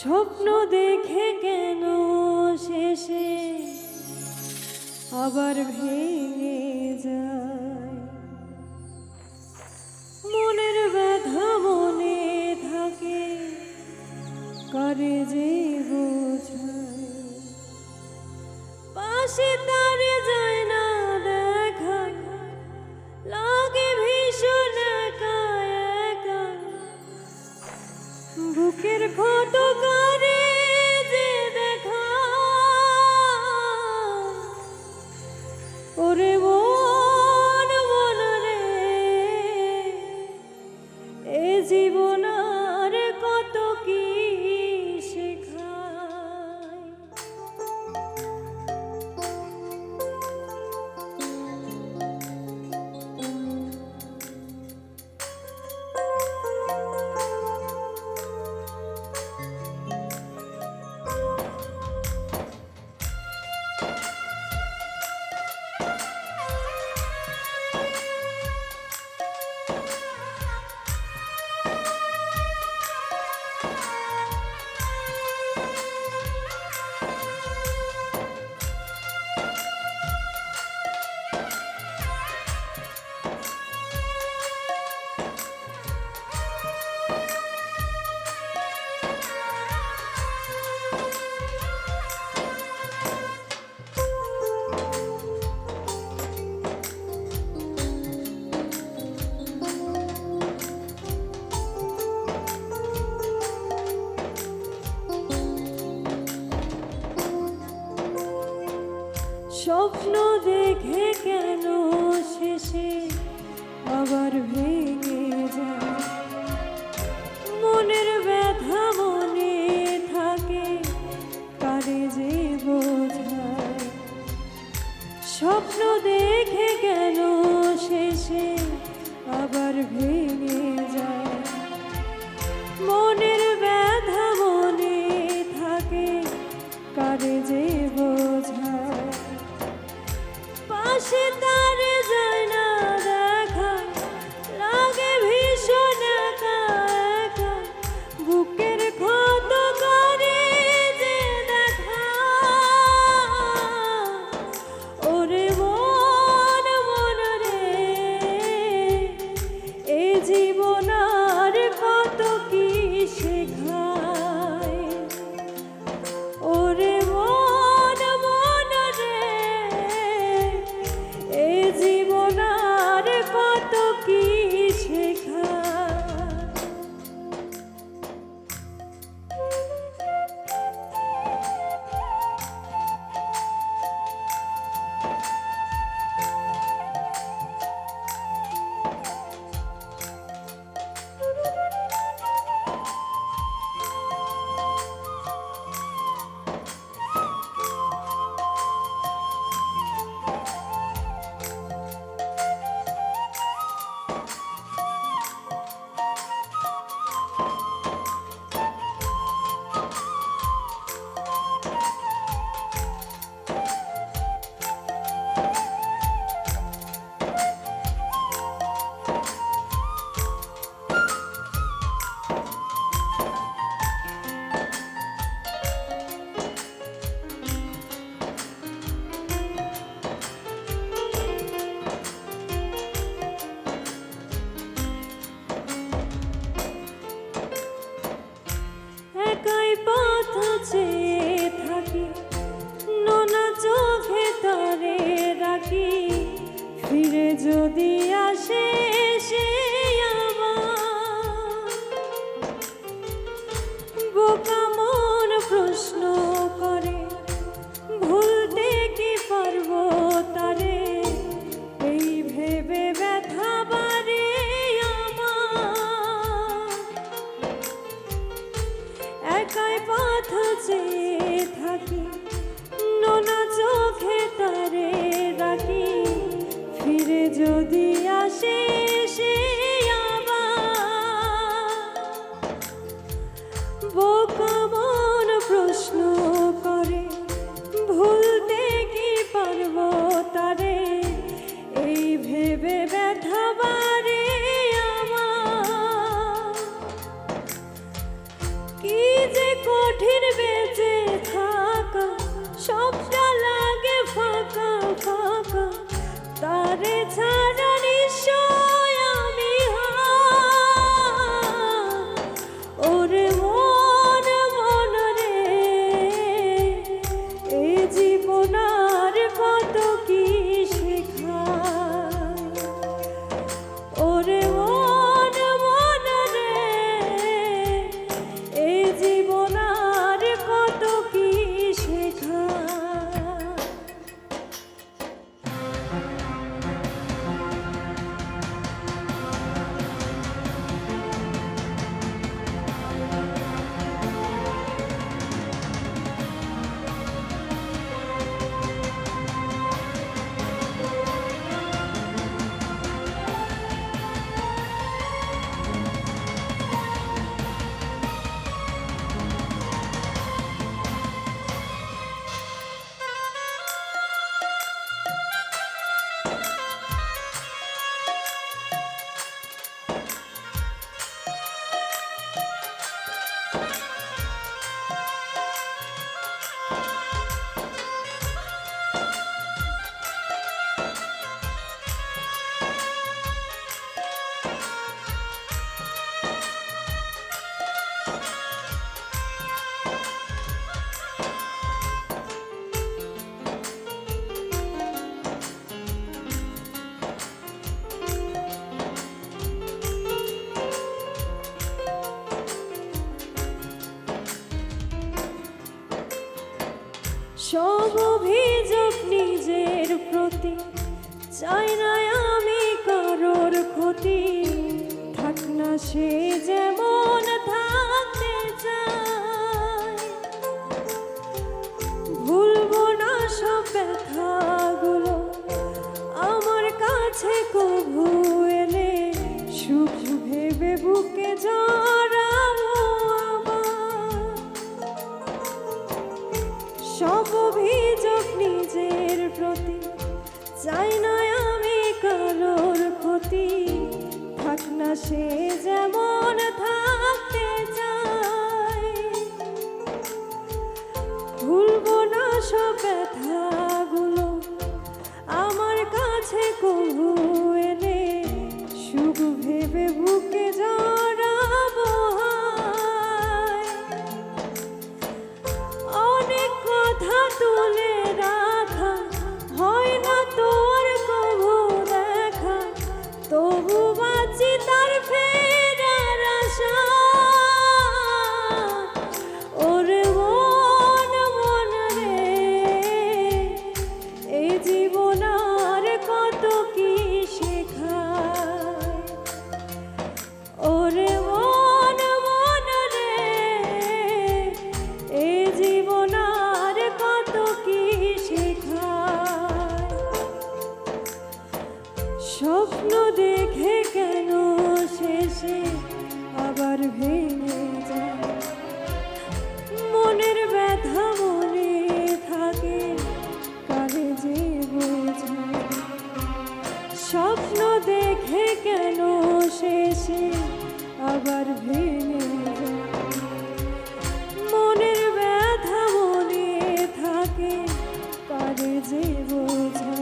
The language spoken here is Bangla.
স্বপ্ন দেখে কেন শেষে আবার ভেঙে যায়? মনের ব্যথা মনে থাকে, করে যে বোঝায়? পাশে তারে যায় না দেখা, লাগে ভীষণ বুকের ক্ষত স্বপ্ন দেখে কেন শেষে আবার ভেঙে যায়? মনের ব্যথা মনে থাকে, কারে যে বোঝায়? স্বপ্ন দেখে কেন শেষে আবার ভেঙে Thank you. সব অভিযোগ নিজের প্রতি। চাই না থাক পারে যে বোঝা